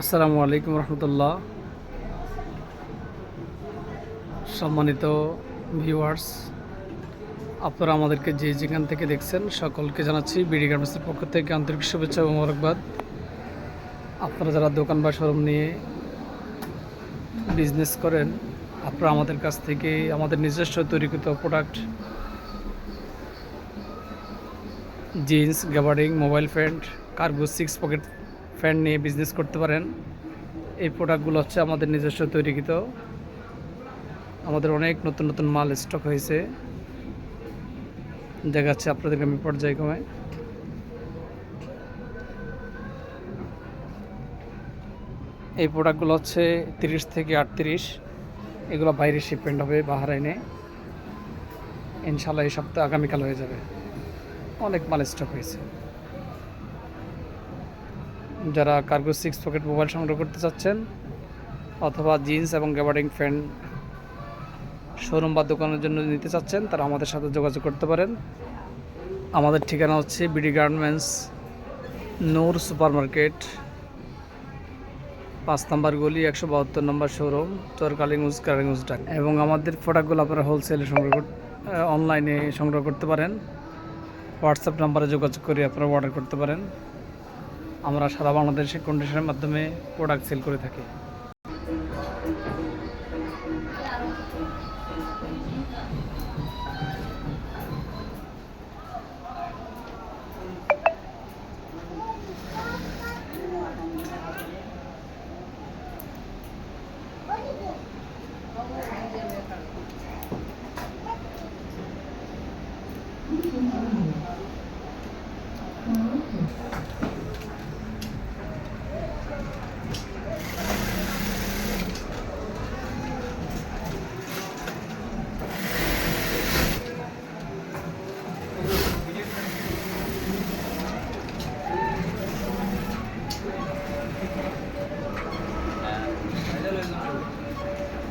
আসসালামু আলাইকুম রহমতুল্লাহ। সম্মানিত ভিউয়ার্স, আপনারা আমাদেরকে যে যেখান থেকে দেখছেন সকলকে জানাচ্ছি বিডি গার্মেন্টসের পক্ষ থেকে আন্তরিক শুভেচ্ছা এবং মোবারকবাদ। আপনারা যারা দোকান বা শোরুম নিয়ে বিজনেস করেন, আপনারা আমাদের কাছ থেকে আমাদের নিজস্ব তৈরিকৃত product jeans gabardine mobile pant cargo six pocket pant নিয়ে বিজনেস করতে পারেন। এই প্রোডাক্টগুলো হচ্ছে আমাদের নিজস্ব তৈরিকৃত। আমাদের অনেক নতুন নতুন মাল স্টক হয়েছে। দেখাচ্ছে আপনাদেরকে আমি পর্যায়ক্রমে এই প্রোডাক্টগুলো হচ্ছে তিরিশ থেকে আটত্রিশ। এগুলো বাইরে শিপমেন্ট হবে বাহারাইনে ইনশাল্লাহ এই সপ্তাহে আগামীকাল হয়ে যাবে। অনেক মাল স্টক হয়েছে। যারা কার্গো সিক্স পকেট মোবাইল সংগ্রহ করতে চাচ্ছেন, অথবা জিন্স এবং গ্যাবার্ডিং ফ্যান শোরুম বা দোকানের জন্য নিতে চাচ্ছেন, তারা আমাদের সাথে যোগাযোগ করতে পারেন। আমাদের ঠিকানা হচ্ছে BD garments, Noor super market পাঁচ নম্বর গলি, একশো বাহাত্তর নম্বর শোরুম চর কালিংউজ ডাক। এবং আমাদের প্রোডাক্টগুলো আপনারা হোলসেলে সংগ্রহ অনলাইনে সংগ্রহ করতে পারেন। হোয়াটসঅ্যাপ নাম্বারে যোগাযোগ করে আপনারা অর্ডার করতে পারেন। আমরা সারা বাংলাদেশে কন্ডিশনের মাধ্যমে প্রোডাক্ট সেল করে থাকি। ভাইরাসে যাবেন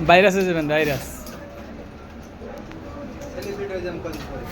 ভাইরাস হয়ে যাবেন পরে।